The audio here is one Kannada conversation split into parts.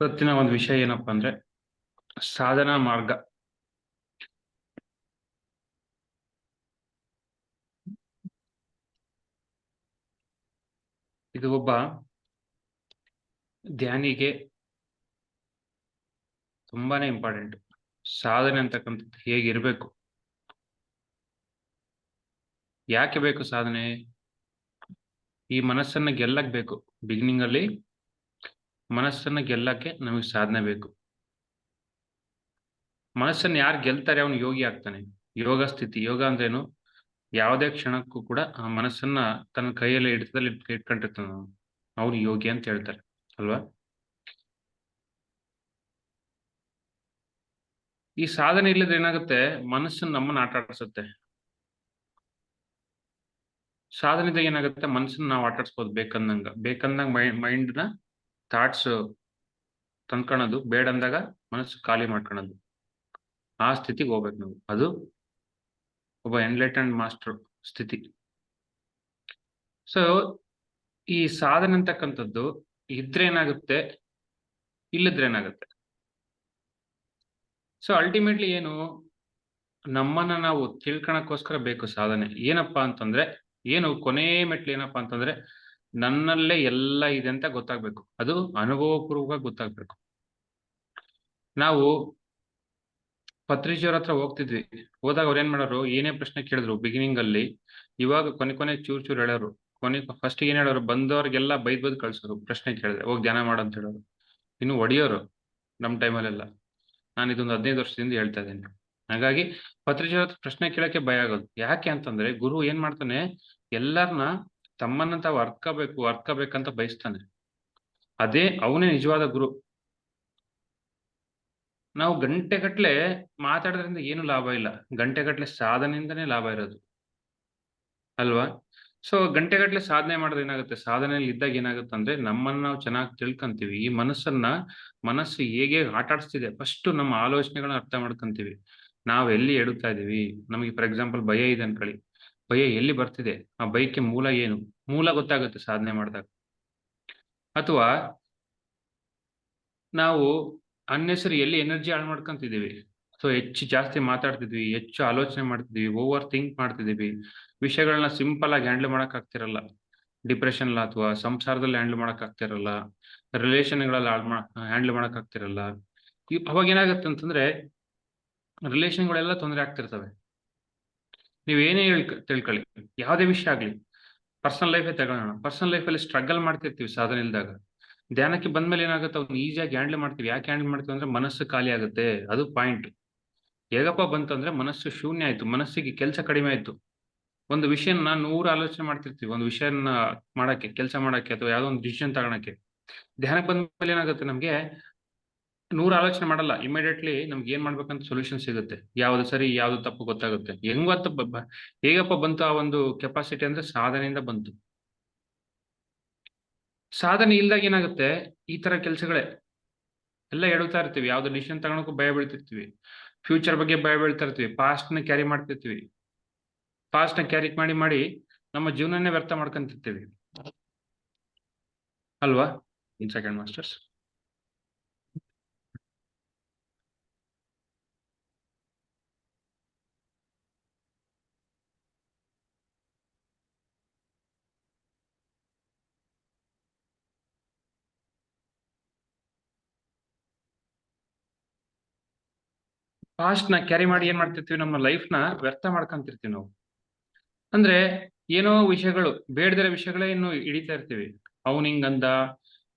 ಇವತ್ತಿನ ಒಂದು ವಿಷಯ ಏನಪ್ಪಾ ಅಂದ್ರೆ ಸಾಧನಾ ಮಾರ್ಗ. ಇದು ಒಬ್ಬ ಧ್ಯಾನಿಗೆ ತುಂಬಾನೇ ಇಂಪಾರ್ಟೆಂಟ್ ಸಾಧನೆ ಅಂತಕ್ಕಂಥದ್ದು ಹೇಗಿರ್ಬೇಕು ಯಾಕೆ ಬೇಕು ಸಾಧನೆ? ಈ ಮನಸ್ಸನ್ನ ಗೆಲ್ಲಕ್ ಬೇಕು ಬಿಗಿನಿಂಗ್ ಅಲ್ಲಿ ಮನಸ್ಸನ್ನ ಗೆಲ್ಲಕ್ಕೆ ನಮಗೆ ಸಾಧನೆ ಬೇಕು. ಮನಸ್ಸನ್ನ ಯಾರು ಗೆಲ್ತಾರೆ ಅವನು ಯೋಗಿ ಆಗ್ತಾನೆ. ಯೋಗ ಸ್ಥಿತಿ, ಯೋಗ ಅಂದ್ರೇನು? ಯಾವುದೇ ಕ್ಷಣಕ್ಕೂ ಕೂಡ ಆ ಮನಸ್ಸನ್ನ ತನ್ನ ಕೈಯಲ್ಲಿ ಹಿಡಿತದಲ್ಲಿ ಇಟ್ಕೊಂಡಿರ್ತಾನ ಅವನು. ಯೋಗಿ ಅಂತ ಹೇಳ್ತಾರೆ. ಅಲ್ವಾ? ಈ ಸಾಧನೆ ಇಲ್ಲದ್ರೆ ಏನಾಗುತ್ತೆ? ಮನಸ್ಸು ನಮ್ಮನ್ನ ಆಟ ಆಡಿಸುತ್ತೆ. ಸಾಧನೆದಾಗ ಏನಾಗುತ್ತೆ? ಮನಸ್ಸನ್ನ ನಾವು ಆಟ ಆಡ್ಸ್ಬೋದು ಬೇಕಂದಂಗ. ಬೇಕಂದಂಗ ಮೈಂಡ್ನ ಥಾಟ್ಸ್ ತಂದ್ಕೊಳೋದು ಬೇಡ ಅಂದಾಗ ಮನಸ್ಸು ಖಾಲಿ ಮಾಡ್ಕೊಳೋದು ಆ ಸ್ಥಿತಿಗೆ ಹೋಗ್ಬೇಕು ನಾವು. ಅದು ಒಬ್ಬ ಎನ್ಲೈಟನ್ ಮಾಸ್ಟರ್ ಸ್ಥಿತಿ. ಸೊ ಈ ಸಾಧನೆ ಅಂತಕ್ಕಂಥದ್ದು ಇದ್ರೆ ಏನಾಗುತ್ತೆ? ಇಲ್ಲದ್ರೆ ಏನಾಗುತ್ತೆ? ಸೊ ಅಲ್ಟಿಮೇಟ್ಲಿ ಏನು? ನಮ್ಮನ್ನ ನಾವು ತಿಳ್ಕೊಳಕ್ಕೋಸ್ಕರ ಬೇಕು ಸಾಧನೆ. ಏನಪ್ಪಾ ಅಂತಂದ್ರೆ, ಏನು ಕೊನೆ ಮೆಟ್ಲು ಏನಪ್ಪಾ ಅಂತಂದ್ರೆ ನನ್ನಲ್ಲೇ ಎಲ್ಲ ಇದೆ ಅಂತ ಗೊತ್ತಾಗ್ಬೇಕು. ಅದು ಅನುಭವಪೂರ್ವಕ ಗೊತ್ತಾಗ್ಬೇಕು. ನಾವು ಪತ್ರಿಜಿಯವ್ರ ಹತ್ರ ಹೋಗ್ತಿದ್ವಿ. ಹೋದಾಗ ಅವ್ರು ಏನ್ ಮಾಡೋರು, ಏನೇ ಪ್ರಶ್ನೆ ಕೇಳಿದ್ರು ಬಿಗಿನಿಂಗ್ ಅಲ್ಲಿ, ಇವಾಗ ಕೊನೆ ಕೊನೆ ಚೂರ್ ಚೂರ್ ಹೇಳೋರು ಕೊನೆ ಫಸ್ಟ್ ಏನ್ ಹೇಳೋರು ಬಂದವ್ರಿಗೆಲ್ಲ ಬೈದ್ ಬೈದ್ ಕಳ್ಸೋರು ಪ್ರಶ್ನೆ ಕೇಳಿದ್ರೆ, ಹೋಗಿ ಧ್ಯಾನ ಮಾಡು ಅಂತ ಹೇಳೋರು. ಇನ್ನು ಒಡೆಯೋರು ನಮ್ ಟೈಮಲ್ಲೆಲ್ಲ ನಾನು ಇದೊಂದು ಹದಿನೈದು ವರ್ಷದಿಂದ ಹೇಳ್ತಾ ಇದ್ದೀನಿ. ಹಾಗಾಗಿ ಪತ್ರಿಜಿಯವ್ರ ಹತ್ರ ಪ್ರಶ್ನೆ ಕೇಳಕ್ಕೆ ಭಯ ಆಗೋದು. ಯಾಕೆ ಅಂತಂದ್ರೆ ಗುರು ಏನ್ ಮಾಡ್ತಾನೆ ಎಲ್ಲರನ್ನ ತಮ್ಮನ್ನ ತಾವು ಅರ್ಕಬೇಕು, ಅರ್ಕಬೇಕಂತ ಬಯಸ್ತಾನೆ. ಅದೇ ಅವನೇ ನಿಜವಾದ ಗುರು. ನಾವು ಗಂಟೆಗಟ್ಲೆ ಮಾತಾಡೋದ್ರಿಂದ ಏನು ಲಾಭ ಇಲ್ಲ. ಗಂಟೆಗಟ್ಲೆ ಸಾಧನೆಯಿಂದನೇ ಲಾಭ ಇರೋದು. ಅಲ್ವಾ? ಸೊ ಗಂಟೆಗಟ್ಲೆ ಸಾಧನೆ ಮಾಡೋದು ಏನಾಗುತ್ತೆ? ಸಾಧನೆಯಲ್ಲಿ ಇದ್ದಾಗ ಏನಾಗುತ್ತೆ ಅಂದ್ರೆ, ನಮ್ಮನ್ನ ನಾವು ಚೆನ್ನಾಗಿ ತಿಳ್ಕೊಂತೀವಿ. ಈ ಮನಸ್ಸನ್ನ, ಮನಸ್ಸು ಹೇಗೆ ಆಟಾಡಿಸ್ತಿದೆ? ಫಸ್ಟ್ ನಮ್ಮ ಆಲೋಚನೆಗಳನ್ನ ಅರ್ಥ ಮಾಡ್ಕೊಂತೀವಿ. ನಾವ್ ಎಲ್ಲಿ ಎಡುತ್ತಾ ಇದೀವಿ? ನಮಗೆ ಫಾರ್ ಎಕ್ಸಾಂಪಲ್ ಭಯ ಇದೆ ಅನ್ಕೊಳ್ಳಿ ಭಯ ಎಲ್ಲಿ ಬರ್ತಿದೆ? ಆ ಭಯಕ್ಕೆ ಮೂಲ ಏನು? ಮೂಲ ಗೊತ್ತಾಗುತ್ತೆ ಸಾಧನೆ ಮಾಡಿದಾಗ. ಅಥವಾ ನಾವು ಅನ್ನೆಸರಿ ಎಲ್ಲಿ ಎನರ್ಜಿ ಹಾಳು ಮಾಡ್ಕೊಂತಿದೀವಿ ಸೊ, ಹೆಚ್ಚು ಜಾಸ್ತಿ ಮಾತಾಡ್ತಿದ್ವಿ, ಹೆಚ್ಚು ಆಲೋಚನೆ ಮಾಡ್ತಿದ್ವಿ, ಓವರ್ ಥಿಂಕ್ ಮಾಡ್ತಿದ್ದೀವಿ. ವಿಷಯಗಳನ್ನ ಸಿಂಪಲ್ ಆಗಿ ಹ್ಯಾಂಡಲ್ ಆಗ್ತಿರಲ್ಲ. ಡಿಪ್ರೆಷನ್ ಅಥವಾ ಸಂಸಾರದಲ್ಲಿ ಹ್ಯಾಂಡಲ್ ಮಾಡಕ್ ಆಗ್ತಿರಲ್ಲ. ರಿಲೇಷನ್ಗಳಲ್ಲಿ ಹ್ಯಾಂಡಲ್ ಆಗ್ತಿರಲ್ಲ. ಅವಾಗ ಏನಾಗುತ್ತೆ ಅಂತಂದ್ರೆ ರಿಲೇಷನ್ಗಳೆಲ್ಲ ತೊಂದರೆ ಆಗ್ತಿರ್ತವೆ. ನೀವೇನೇ ಹೇಳಿ ತಿಳ್ಕೊಳ್ಳಿ. ಯಾವುದೇ ವಿಷಯ ಆಗ್ಲಿ, ಪರ್ಸನಲ್ ಲೈಫೇ ತಗೊಳ್ಳೋಣ. ಪರ್ಸನಲ್ ಲೈಫಲ್ಲಿ ಸ್ಟ್ರಗಲ್ ಮಾಡ್ತಿರ್ತೀವಿ ಸಾಧನೆ ಇಲ್ದಾಗ. ಧ್ಯಾನಕ್ಕೆ ಬಂದ್ಮೇಲೆ ಏನಾಗುತ್ತೆ, ಅವ್ನು ಈಸಿಯಾಗಿ ಹ್ಯಾಂಡಲ್ ಮಾಡ್ತೀವಿ. ಯಾಕೆ ಹ್ಯಾಂಡಲ್ ಮಾಡ್ತೀವಿ ಅಂದ್ರೆ ಮನಸ್ಸು ಖಾಲಿ ಆಗುತ್ತೆ. ಅದು ಪಾಯಿಂಟ್. ಹೇಗಪ್ಪ ಬಂತಂದ್ರೆ ಮನಸ್ಸು ಶೂನ್ಯ ಆಯ್ತು. ಮನಸ್ಸಿಗೆ ಕೆಲಸ ಕಡಿಮೆ ಆಯ್ತು. ಒಂದು ವಿಷಯನ ನೂರು ಆಲೋಚನೆ ಮಾಡ್ತಿರ್ತೀವಿ. ಒಂದು ವಿಷಯನ ಮಾಡಕ್ಕೆ, ಕೆಲಸ ಮಾಡಕ್ಕೆ ಅಥವಾ ಯಾವುದೋ ಒಂದು ಡಿಸಿಷನ್ ತಗೊಳಕ್ಕೆ. ಧ್ಯಾನಕ್ಕೆ ಬಂದ್ಮೇಲೆ ಏನಾಗುತ್ತೆ ನಮ್ಗೆ ನೂರು ಆಲೋಚನೆ ಮಾಡಲ್ಲ. ಇಮಿಡಿಯೇಟ್ಲಿ ನಮ್ಗೆ ಏನ್ ಮಾಡ್ಬೇಕಂತ ಸೊಲ್ಯೂಷನ್ ಸಿಗುತ್ತೆ. ಯಾವ್ದು ಸರಿ, ಯಾವ್ದು ತಪ್ಪು ಗೊತ್ತಾಗುತ್ತೆ. ಹೆಂಗತ್ತ ಹೇಗಪ್ಪ ಬಂತು ಆ ಒಂದು ಕೆಪಾಸಿಟಿ ಅಂದ್ರೆ ಸಾಧನೆಯಿಂದ ಬಂತು. ಸಾಧನೆ ಇಲ್ದಾಗ ಏನಾಗುತ್ತೆ? ಈ ತರ ಕೆಲ್ಸಗಳೇ ಎಲ್ಲ ಎಡುತ್ತಾ ಇರ್ತೀವಿ. ಯಾವ್ದು ಡಿಸಿಷನ್ ತಗೊಳಕ್ಕೂ ಭಯ ಬೀಳ್ತಿರ್ತೀವಿ. ಫ್ಯೂಚರ್ ಬಗ್ಗೆ ಭಯ ಬೀಳ್ತಾ ಇರ್ತೀವಿ ಪಾಸ್ಟ್ನ ಕ್ಯಾರಿ ಮಾಡ್ತಿರ್ತೀವಿ. ಪಾಸ್ಟ್ನ ಕ್ಯಾರಿ ಮಾಡಿ ಮಾಡಿ ನಮ್ಮ ಜೀವನನೇ ವ್ಯರ್ಥ ಮಾಡ್ಕೊಂತಿರ್ತೀವಿ. ಅಲ್ವಾ? ಇನ್ ಸೆಕೆಂಡ್ ಮಾಸ್ಟರ್ಸ್ ಪಾಸ್ಟ್ನ ಕ್ಯಾರಿ ಮಾಡಿ ಏನ್ ಮಾಡ್ತಿರ್ತೀವಿ? ನಮ್ಮ ಲೈಫ್ನ ವ್ಯರ್ಥ ಮಾಡ್ಕೊಂತಿರ್ತೀವಿ ನಾವು. ಅಂದ್ರೆ ಏನೋ ವಿಷಯಗಳು, ಬೇಡದಿರೋ ವಿಷಯಗಳೇ ಇನ್ನು ಹಿಡಿತಾ ಇರ್ತೀವಿ. ಅವ್ನು ಹಿಂಗಂದ,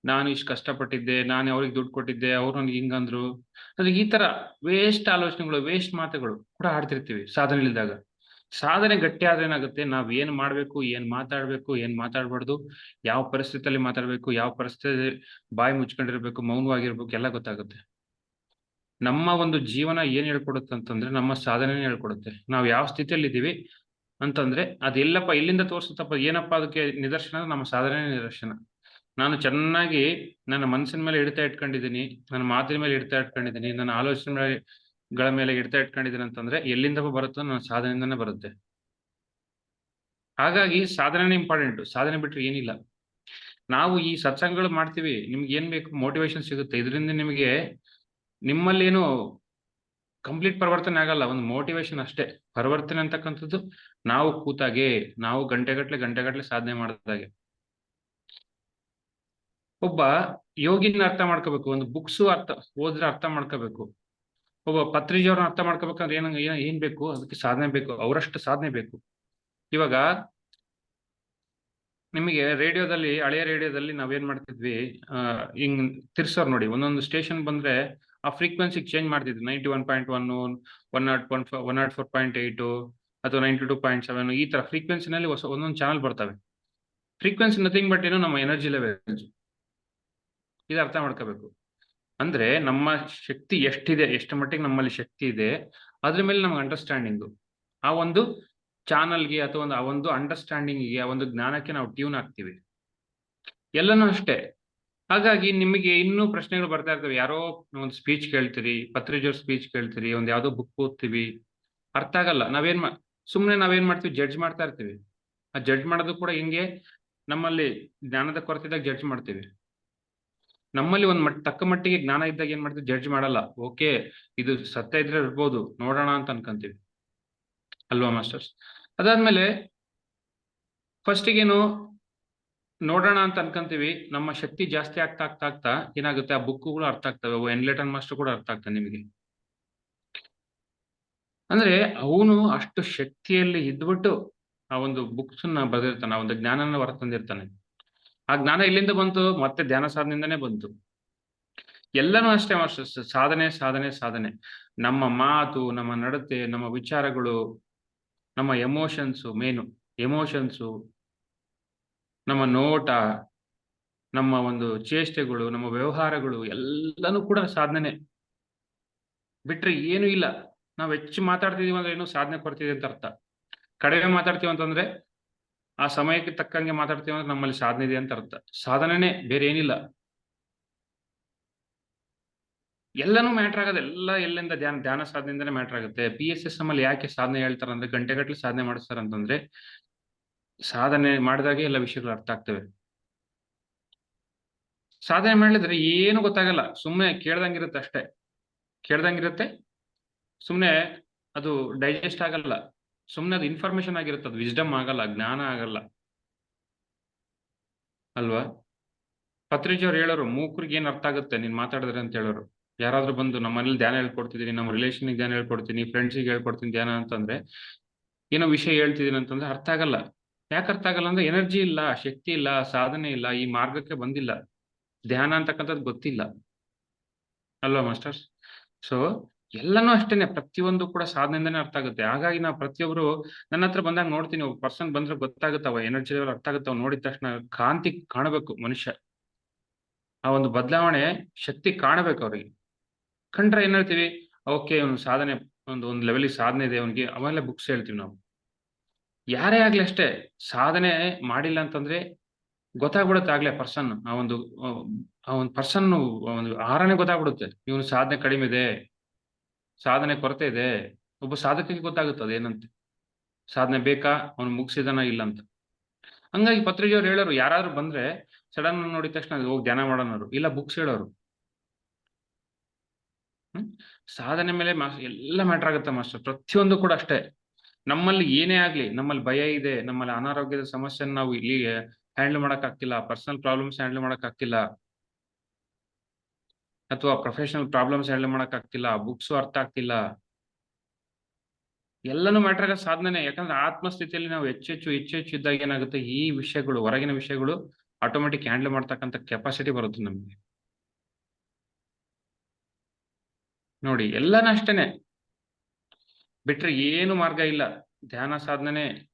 ನಾನು ಇಷ್ಟು ಕಷ್ಟಪಟ್ಟಿದ್ದೆ, ನಾನು ಅವ್ರಿಗೆ ದುಡ್ಡು ಕೊಟ್ಟಿದ್ದೆ, ಅವ್ರು ನನ್ಗೆ ಹಿಂಗಂದ್ರು. ಅಂದ್ರೆ ಈ ತರ ವೇಸ್ಟ್ ಆಲೋಚನೆಗಳು ವೇಸ್ಟ್ ಮಾತುಗಳು ಕೂಡ ಆಡ್ತಿರ್ತೀವಿ ಸಾಧನೆ ಇಲ್ಲದಾಗ ಸಾಧನೆ ಗಟ್ಟಿ ಆದ್ರೆ ಏನಾಗುತ್ತೆ? ನಾವ್ ಏನ್ ಮಾಡ್ಬೇಕು, ಏನ್ ಮಾತಾಡ್ಬೇಕು, ಏನ್ ಮಾತಾಡ್ಬಾರ್ದು, ಯಾವ ಪರಿಸ್ಥಿತಿಯಲ್ಲಿ ಮಾತಾಡ್ಬೇಕು, ಯಾವ ಪರಿಸ್ಥಿತಿ ಬಾಯಿ ಮುಚ್ಕೊಂಡಿರ್ಬೇಕು, ಮೌನವಾಗಿರ್ಬೇಕು, ಎಲ್ಲ ಗೊತ್ತಾಗುತ್ತೆ. ನಮ್ಮ ಒಂದು ಜೀವನ ಏನ್ ಹೇಳ್ಕೊಡುತ್ತೆ ಅಂತಂದ್ರೆ ನಮ್ಮ ಸಾಧನೆ ಹೇಳ್ಕೊಡುತ್ತೆ. ನಾವು ಯಾವ ಸ್ಥಿತಿಯಲ್ಲಿ ಇದ್ದೀವಿ ಅಂತಂದ್ರೆ ಅದೆಲ್ಲಪ್ಪ, ಇಲ್ಲಿಂದ ತೋರಿಸುತ್ತಪ್ಪ, ಏನಪ್ಪ ಅದಕ್ಕೆ ನಿದರ್ಶನ ನಮ್ಮ ಸಾಧನೆ ನಿದರ್ಶನ. ನಾನು ಚೆನ್ನಾಗಿ ನನ್ನ ಮನಸ್ಸಿನ ಮೇಲೆ ಇಡ್ತಾ ಇಟ್ಕೊಂಡಿದ್ದೀನಿ, ನನ್ನ ಮಾತಿನ ಮೇಲೆ ಇಡ್ತಾ ಇಟ್ಕೊಂಡಿದ್ದೀನಿ, ನನ್ನ ಆಲೋಚನೆಗಳ ಮೇಲೆ ಇಡ್ತಾ ಇಟ್ಕೊಂಡಿದ್ದೀನಿ ಅಂತಂದ್ರೆ ಎಲ್ಲಿಂದ ಬರುತ್ತೋ ನನ್ನ ಸಾಧನೆಯಿಂದನೇ ಬರುತ್ತೆ. ಹಾಗಾಗಿ ಸಾಧನೆ ಇಂಪಾರ್ಟೆಂಟ್ ಸಾಧನೆ ಬಿಟ್ರೆ ಏನಿಲ್ಲ. ನಾವು ಈ ಸತ್ಸಂಗಗಳು ಮಾಡ್ತೀವಿ, ನಿಮ್ಗೆ ಏನ್ ಬೇಕು ಮೋಟಿವೇಶನ್ ಸಿಗುತ್ತೆ. ಇದರಿಂದ ನಿಮಗೆ ನಿಮ್ಮಲ್ಲೇನು ಕಂಪ್ಲೀಟ್ ಪರಿವರ್ತನೆ ಆಗಲ್ಲ, ಒಂದು ಮೋಟಿವೇಶನ್ ಅಷ್ಟೇ. ಪರಿವರ್ತನೆ ಅಂತಕ್ಕಂಥದ್ದು ನಾವು ಕೂತಾಗೆ, ನಾವು ಗಂಟೆಗಟ್ಲೆ ಗಂಟೆಗಟ್ಟಲೆ ಸಾಧನೆ ಮಾಡಿದಾಗೆ. ಒಬ್ಬ ಯೋಗಿನ ಅರ್ಥ ಮಾಡ್ಕೋಬೇಕು, ಒಂದು ಬುಕ್ಸು ಅರ್ಥ ಓದ್ರೆ ಅರ್ಥ ಮಾಡ್ಕೋಬೇಕು. ಒಬ್ಬ ಪತ್ರಿಜಿಯವ್ರನ್ನ ಅರ್ಥ ಮಾಡ್ಕೋಬೇಕಂದ್ರೆ ಏನ ಏನ್ ಏನ್ ಬೇಕು? ಅದಕ್ಕೆ ಸಾಧನೆ ಬೇಕು, ಅವರಷ್ಟು ಸಾಧನೆ ಬೇಕು. ಇವಾಗ ನಿಮಗೆ ರೇಡಿಯೋದಲ್ಲಿ, ಹಳೆಯ ರೇಡಿಯೋದಲ್ಲಿ ನಾವೇನ್ ಮಾಡ್ತಿದ್ವಿ ಹಿಂಗ್ ತಿರ್ಸೋರ್ ನೋಡಿ, ಒಂದೊಂದು ಸ್ಟೇಷನ್ ಬಂದ್ರೆ ಆ ಫ್ರೀಕ್ವೆನ್ಸಿ ಚೇಂಜ್ ಮಾಡ್ತಿದ್ರು. Ninety one point one one nought one one nought four point eight ಅಥವಾ ನೈಂಟಿ ಟು ಪಾಯಿಂಟ್ ಸೆವೆನ್ ಈ ತರ ಫ್ರೀಕ್ವೆನ್ಸಿನಲ್ಲಿ ಹೊಸ ಒಂದೊಂದು ಚಾನಲ್ ಬರ್ತವೆ. ಫ್ರೀಕ್ವೆನ್ಸಿ ನಥಿಂಗ್ ಬಟ್ ಏನು ನಮ್ಮ ಎನರ್ಜಿ ಲೆವೆಲ್ಸ್ ಇದು ಅರ್ಥ ಮಾಡ್ಕೋಬೇಕು. ಅಂದ್ರೆ ನಮ್ಮ ಶಕ್ತಿ ಎಷ್ಟಿದೆ, ಎಷ್ಟು ಮಟ್ಟಿಗೆ ನಮ್ಮಲ್ಲಿ ಶಕ್ತಿ ಇದೆ, ಅದ್ರ ಮೇಲೆ ನಮ್ಗೆ ಅಂಡರ್ಸ್ಟ್ಯಾಂಡಿಂಗು ಆ ಒಂದು ಚಾನಲ್ಗೆ ಅಥವಾ ಒಂದು, ಆ ಒಂದು ಅಂಡರ್ಸ್ಟ್ಯಾಂಡಿಂಗಿಗೆ ಆ ಒಂದು ಜ್ಞಾನಕ್ಕೆ ನಾವು ಟ್ಯೂನ್ ಆಗ್ತೀವಿ. ಎಲ್ಲನೂ ಅಷ್ಟೇ. ಹಾಗಾಗಿ ನಿಮಗೆ ಇನ್ನೂ ಪ್ರಶ್ನೆಗಳು ಬರ್ತಾ ಇರ್ತವೆ. ಯಾರೋ ಒಂದು ಸ್ಪೀಚ್ ಕೇಳ್ತೀರಿ ಪತ್ರಿಜೋರ್ ಸ್ಪೀಚ್ ಕೇಳ್ತೀರಿ, ಒಂದ್ ಯಾವ್ದೋ ಬುಕ್ ಓದ್ತೀವಿ, ಅರ್ಥ ಆಗಲ್ಲ. ನಾವೇನ್ ಸುಮ್ಮನೆ ನಾವೇನ್ ಮಾಡ್ತೀವಿ? ಜಡ್ಜ್ ಮಾಡ್ತಾ ಇರ್ತೀವಿ. ಆ ಜಡ್ಜ್ ಮಾಡೋದು ಕೂಡ ಹಿಂಗೆ ನಮ್ಮಲ್ಲಿ ಜ್ಞಾನದ ಕೊರತೆದಾಗ ಜಡ್ಜ್ ಮಾಡ್ತೀವಿ. ನಮ್ಮಲ್ಲಿ ಒಂದ್ ಮಟ್, ತಕ್ಕ ಮಟ್ಟಿಗೆ ಜ್ಞಾನ ಇದ್ದಾಗ ಏನ್ ಮಾಡ್ತೀವಿ? ಜಡ್ಜ್ ಮಾಡಲ್ಲ. ಓಕೆ, ಇದು ಸತ್ಯ ಇದ್ರೆ ಇರ್ಬೋದು, ನೋಡೋಣ ಅಂತ ಅನ್ಕೊಂತೀವಿ. ಅಲ್ವಾ ಮಾಸ್ಟರ್ಸ್ ಅದಾದ್ಮೇಲೆ ಫಸ್ಟಿಗೇನು ನೋಡೋಣ ಅಂತ ಅನ್ಕೊಂತೀವಿ. ನಮ್ಮ ಶಕ್ತಿ ಜಾಸ್ತಿ ಆಗ್ತಾ ಆಗ್ತಾ ಆಗ್ತಾ ಏನಾಗುತ್ತೆ? ಆ ಬುಕ್ಗಳು ಅರ್ಥ ಆಗ್ತವೆ. ಎನ್ಲೆಟನ್ ಮಾಸ್ಟರ್ ಕೂಡ ಅರ್ಥ ಆಗ್ತದೆ ನಿಮಗೆ. ಅಂದ್ರೆ ಅವನು ಅಷ್ಟು ಶಕ್ತಿಯಲ್ಲಿ ಇದ್ಬಿಟ್ಟು ಆ ಒಂದು ಬುಕ್ಸ್ನ ಬರೆದಿರ್ತಾನೆ ಒಂದು ಜ್ಞಾನನ ಹೊರ ತಂದಿರ್ತಾನೆ. ಆ ಜ್ಞಾನ ಇಲ್ಲಿಂದ ಬಂತು? ಮತ್ತೆ ಧ್ಯಾನ ಸಾಧನೆಯಿಂದನೇ ಬಂತು. ಎಲ್ಲನೂ ಅಷ್ಟೇ ಸಾಧನೆ ಸಾಧನೆ ಸಾಧನೆ. ನಮ್ಮ ಮಾತು, ನಮ್ಮ ನಡತೆ, ನಮ್ಮ ವಿಚಾರಗಳು, ನಮ್ಮ ಎಮೋಷನ್ಸು ಮೇನು ಎಮೋಷನ್ಸು ನಮ್ಮ ನೋಟ, ನಮ್ಮ ಒಂದು ಚೇಷ್ಟೆಗಳು, ನಮ್ಮ ವ್ಯವಹಾರಗಳು ಎಲ್ಲನೂ ಕೂಡ ಸಾಧನೆ ಬಿಟ್ರೆ ಏನು ಇಲ್ಲ. ನಾವು ಹೆಚ್ಚು ಮಾತಾಡ್ತಿದೀವಿ ಅಂದ್ರೆ ಏನು ಸಾಧನೆ ಕೊಡ್ತಿದೆ ಅಂತ ಅರ್ಥ. ಕಡಿಮೆ ಮಾತಾಡ್ತೀವಿ ಅಂತಂದ್ರೆ ಆ ಸಮಯಕ್ಕೆ ತಕ್ಕಂಗೆ ಮಾತಾಡ್ತೀವಿ ಅಂದ್ರೆ ನಮ್ಮಲ್ಲಿ ಸಾಧನೆ ಇದೆ ಅಂತ ಅರ್ಥ. ಸಾಧನೆನೇ, ಬೇರೆ ಏನಿಲ್ಲ. ಎಲ್ಲನೂ ಮ್ಯಾಟರ್ ಆಗೋದು, ಎಲ್ಲ ಎಲ್ಲಿಂದ ಧ್ಯಾನ ಧ್ಯಾನ ಮ್ಯಾಟ್ರ್ ಆಗುತ್ತೆ. ಪಿ ಎಸ್ ಎಸ್ ಅಲ್ಲಿ ಯಾಕೆ ಸಾಧನೆ ಹೇಳ್ತಾರೆ ಅಂದ್ರೆ ಗಂಟೆಗಟ್ಟಲೆ ಸಾಧನೆ ಮಾಡಿಸ್ತಾರೆ ಅಂತಂದ್ರೆ ಸಾಧನೆ ಮಾಡಿದಾಗೆ ಎಲ್ಲ ವಿಷಯಗಳು ಅರ್ಥ ಆಗ್ತವೆ. ಸಾಧನೆ ಮಾಡಿದ್ರೆ ಏನು ಗೊತ್ತಾಗಲ್ಲ ಸುಮ್ಮನೆ ಕೇಳ್ದಂಗಿರುತ್ತೆ ಅಷ್ಟೇ. ಕೇಳ್ದಂಗಿರುತ್ತೆ ಸುಮ್ಮನೆ ಅದು ಡೈಜೆಸ್ಟ್ ಆಗಲ್ಲ ಸುಮ್ಮನೆ ಅದು ಇನ್ಫಾರ್ಮೇಶನ್ ಆಗಿರುತ್ತೆ, ಅದು ವಿಸ್ಡಮ್ ಆಗಲ್ಲ, ಜ್ಞಾನ ಆಗಲ್ಲ. ಅಲ್ವಾ? ಪತ್ರಿಜಿಯವ್ರು ಹೇಳೋರು, ಮೂಕರಿಗೆ ಏನ್ ಅರ್ಥ ಆಗುತ್ತೆ ನೀನ್ ಮಾತಾಡಿದ್ರೆ ಅಂತ ಹೇಳೋರು. ಯಾರಾದ್ರೂ ಬಂದು ನಮ್ಮ ಮನೇಲಿ ಧ್ಯಾನ ಹೇಳ್ಕೊಡ್ತಿದ್ದೀನಿ ನಮ್ಮ ರಿಲೇಷನ್ಗೆ ಧ್ಯಾನ ಹೇಳ್ಕೊಡ್ತೀನಿ ಫ್ರೆಂಡ್ಸಿಗೆ ಹೇಳ್ಕೊಡ್ತೀನಿ ಧ್ಯಾನ ಅಂತಂದ್ರೆ, ಏನೋ ವಿಷಯ ಹೇಳ್ತಿದ್ದೀನಿ ಅಂತಂದ್ರೆ ಅರ್ಥ ಆಗಲ್ಲ. ಯಾಕೆ ಅರ್ಥ ಆಗಲ್ಲ ಅಂದ್ರೆ ಎನರ್ಜಿ ಇಲ್ಲ, ಶಕ್ತಿ ಇಲ್ಲ, ಸಾಧನೆ ಇಲ್ಲ, ಈ ಮಾರ್ಗಕ್ಕೆ ಬಂದಿಲ್ಲ. ಧ್ಯಾನ ಅಂತಕ್ಕಂಥದ್ದು ಗೊತ್ತಿಲ್ಲ. ಅಲ್ವಾ ಮಾಸ್ಟರ್ಸ್? ಸೊ ಎಲ್ಲನೂ ಅಷ್ಟೇನೆ, ಪ್ರತಿಯೊಂದು ಕೂಡ ಸಾಧನೆಯಿಂದನೇ ಅರ್ಥ ಆಗುತ್ತೆ. ಹಾಗಾಗಿ ನಾವು ಪ್ರತಿಯೊಬ್ರು ನನ್ನ ಹತ್ರ ಬಂದಾಗ ನೋಡ್ತೀನಿ, ಒಬ್ಬ ಪರ್ಸನ್ ಬಂದ್ರೆ ಗೊತ್ತಾಗುತ್ತವ ಎನರ್ಜಿ ಲೆವೆಲ್ ಅರ್ಥ ಆಗುತ್ತೆ ಅವ್ ನೋಡಿದ ತಕ್ಷಣ ಕಾಂತಿ ಕಾಣಬೇಕು ಮನುಷ್ಯ. ಆ ಒಂದು ಬದಲಾವಣೆ ಶಕ್ತಿ ಕಾಣಬೇಕು ಅವ್ರಿಗೆ. ಕಂಡ್ರೆ ಏನ್ ಹೇಳ್ತೀವಿ? ಓಕೆ, ಒಂದು ಸಾಧನೆ, ಒಂದು ಒಂದು ಲೆವೆಲಿಗೆ ಸಾಧನೆ ಇದೆ, ಅವನಿಗೆ ಅವೆಲ್ಲ ಬುಕ್ಸ್ ಹೇಳ್ತೀವಿ ನಾವು. ಯಾರೇ ಆಗ್ಲಿ ಅಷ್ಟೇ ಸಾಧನೆ ಮಾಡಿಲ್ಲ ಅಂತಂದ್ರೆ ಗೊತ್ತಾಗ್ಬಿಡುತ್ತೆ ಆಗ್ಲೇ ಪರ್ಸನ್ ಆ ಒಂದು ಆ ಒಂದು ಪರ್ಸನ್ ಒಂದು ಆರನೇ ಗೊತ್ತಾಗ್ಬಿಡುತ್ತೆ. ಇವನು ಸಾಧನೆ ಕಡಿಮೆ ಇದೆ, ಸಾಧನೆ ಕೊರತೆ ಇದೆ, ಒಬ್ಬ ಸಾಧಕಿಗೆ ಗೊತ್ತಾಗುತ್ತೆ ಅದೇನಂತೆ. ಸಾಧನೆ ಬೇಕಾ, ಅವನು ಮುಗಿಸಿದನ ಇಲ್ಲ ಅಂತ. ಹಂಗಾಗಿ ಪತ್ರಿಕೆಯವ್ರು ಹೇಳೋರು, ಯಾರಾದ್ರೂ ಬಂದ್ರೆ ಸಡನ್ ನೋಡಿದ ತಕ್ಷಣ ಹೋಗಿ ಧ್ಯಾನ ಮಾಡೋನವ್ರು ಇಲ್ಲ ಬುಕ್ಸ್ ಹೇಳೋರು. ಸಾಧನೆ ಮೇಲೆ ಎಲ್ಲ ಮ್ಯಾಟರ್ ಆಗುತ್ತೆ ಮಾಸ್ಟರ್. ಪ್ರತಿಯೊಂದು ಕೂಡ ಅಷ್ಟೇ. ನಮ್ಮಲ್ಲಿ ಏನೇ ಆಗ್ಲಿ, ನಮ್ಮಲ್ಲಿ ಭಯ ಇದೆ, ನಮ್ಮಲ್ಲಿ ಅನಾರೋಗ್ಯದ ಸಮಸ್ಯೆ ನಾವು ಇಲ್ಲಿ ಹ್ಯಾಂಡಲ್ ಮಾಡಕ್ ಆಗ್ತಿಲ್ಲ ಪರ್ಸನಲ್ ಪ್ರಾಬ್ಲಮ್ಸ್ ಹ್ಯಾಂಡಲ್ ಮಾಡಕ್ ಆಗ್ತಿಲ್ಲ. ಅಥವಾ ಪ್ರೊಫೆಷನಲ್ ಪ್ರಾಬ್ಲಮ್ಸ್ ಹ್ಯಾಂಡಲ್ ಮಾಡಕ್ ಆಗ್ತಿಲ್ಲ ಬುಕ್ಸ್ ಅರ್ಥ ಆಗ್ತಿಲ್ಲ. ಎಲ್ಲನೂ ಆಗ ಸಾಧನೆ ಯಾಕಂದ್ರೆ ಆತ್ಮಸ್ಥಿತಿಯಲ್ಲಿ ನಾವು ಹೆಚ್ಚೆಚ್ಚು ಹೆಚ್ಚೆಚ್ಚು ಇದ್ದಾಗ ಏನಾಗುತ್ತೆ, ಈ ವಿಷಯಗಳು, ಹೊರಗಿನ ವಿಷಯಗಳು ಆಟೋಮೆಟಿಕ್ ಹ್ಯಾಂಡಲ್ ಮಾಡ್ತಕ್ಕಂಥ ಕೆಪಾಸಿಟಿ ಬರುತ್ತೆ ನಮಗೆ. ನೋಡಿ, ಎಲ್ಲಾನು ಅಷ್ಟೇನೆ. ಬಿಟ್ರೆ ಏನು ಮಾರ್ಗ ಇಲ್ಲ. ಧ್ಯಾನ ಸಾಧನೆ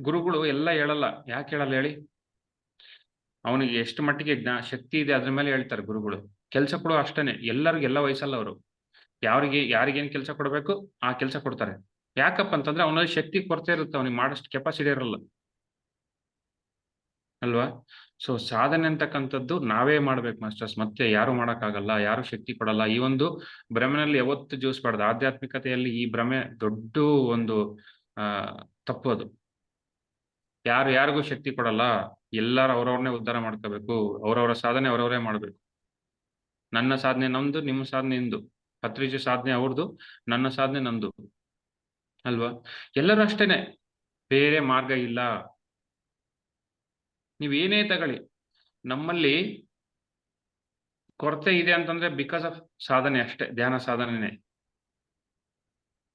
ಗುರುಗಳು ಎಲ್ಲ ಹೇಳಲ್ಲ. ಯಾಕೆ ಹೇಳಲ್ಲ ಹೇಳಿ? ಅವನಿಗೆ ಎಷ್ಟು ಮಟ್ಟಿಗೆ ಜ್ಞಾ, ಶಕ್ತಿ ಇದೆ ಅದ್ರ ಮೇಲೆ ಹೇಳ್ತಾರೆ ಗುರುಗಳು. ಕೆಲಸ ಕೊಡೋ ಅಷ್ಟೇನೆ. ಎಲ್ಲರಿಗೂ ಎಲ್ಲ ವಯಸ್ಸಲ್ಲ ಅವರು. ಯಾರಿಗೆ, ಯಾರಿಗೇನ್ ಕೆಲಸ ಕೊಡಬೇಕು, ಆ ಕೆಲಸ ಕೊಡ್ತಾರೆ. ಯಾಕಪ್ಪ ಅಂತಂದ್ರೆ ಅವನಲ್ಲಿ ಶಕ್ತಿ ಕೊರತೆ ಇರುತ್ತೆ. ಅವನಿಗೆ ಮಾಡಷ್ಟು ಕೆಪಾಸಿಟಿ ಇರಲ್ಲ. ಅಲ್ವಾ? ಸೊ ಸಾಧನೆ ಅಂತಕ್ಕಂಥದ್ದು ನಾವೇ ಮಾಡ್ಬೇಕು ಮಾಸ್ಟರ್ಸ್ ಮತ್ತೆ ಯಾರು ಮಾಡಕ್ಕಾಗಲ್ಲ, ಯಾರು ಶಕ್ತಿ ಕೊಡಲ್ಲ. ಈ ಒಂದು ಭ್ರಮೆನಲ್ಲಿ ಯಾವತ್ತು ಜೀವಿಸ್ಬಾರ್ದು ಆಧ್ಯಾತ್ಮಿಕತೆಯಲ್ಲಿ ಈ ಭ್ರಮೆ ದೊಡ್ಡ ಒಂದು, ಆ, ತಪ್ಪು ಅದು. ಯಾರು ಯಾರಿಗೂ ಶಕ್ತಿ ಕೊಡಲ್ಲ, ಎಲ್ಲರೂ ಅವ್ರವ್ರನ್ನೇ ಉದ್ಧಾರ ಮಾಡ್ಕೋಬೇಕು. ಅವರವರ ಸಾಧನೆ ಅವರವರೇ ಮಾಡ್ಬೇಕು. ನನ್ನ ಸಾಧನೆ ನಮ್ದು, ನಿಮ್ಮ ಸಾಧನೆ ನಿಂದು ಪತ್ರಿಜ ಸಾಧನೆ ಅವ್ರದ್ದು ನನ್ನ ಸಾಧನೆ ನಂದು. ಅಲ್ವಾ? ಎಲ್ಲರೂ ಅಷ್ಟೇನೆ. ಬೇರೆ ಮಾರ್ಗ ಇಲ್ಲ. ನೀವ್ ಏನೇ ತಗೊಳ್ಳಿ, ನಮ್ಮಲ್ಲಿ ಕೊರತೆ ಇದೆ ಅಂತಂದ್ರೆ ಬಿಕಾಸ್ ಆಫ್ ಸಾಧನೆ ಅಷ್ಟೇ, ಧ್ಯಾನ ಸಾಧನೆನೇ.